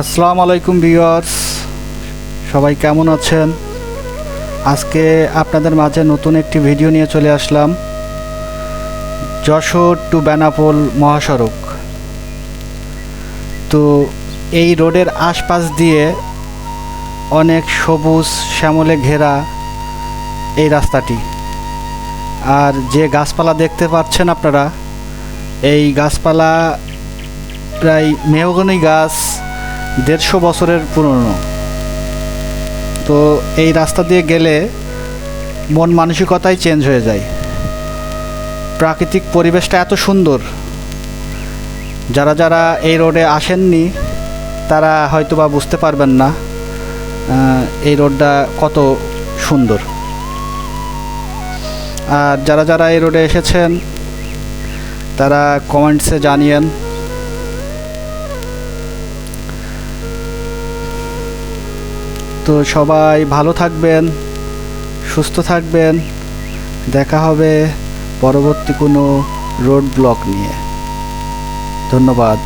আসসালামু আলাইকুম ভিউয়ার্স। সবাই কেমন আছেন? আজকে আপনাদের মাঝে নতুন একটি ভিডিও নিয়ে চলে আসলাম। যশোর টু বেনাপোল মহাসড়ক। তো এই রোডের আশপাশ দিয়ে অনেক সবুজ শ্যামলে ঘেরা এই রাস্তাটি। আর যে গাছপালা দেখতে পাচ্ছেন আপনারা, এই গাছপালা প্রায় মেহগনি গাছ দেড়শো বছরের পুরনো। তো এই রাস্তা দিয়ে গেলে মন মানসিকতাই চেঞ্জ হয়ে যায়। প্রাকৃতিক পরিবেশটা এত সুন্দর। যারা যারা এই রোডে আসেননি, তারা হয়তো বা বুঝতে পারবেন না এই রোডটা কত সুন্দর। আর যারা যারা এই রোডে এসেছেন, তারা কমেন্টসে জানিয়েন। তো সবাই ভালো থাকবেন সুস্থ থাকবেন। দেখা হবে পরবর্তী কোনো রোড ব্লক নিয়ে। ধন্যবাদ।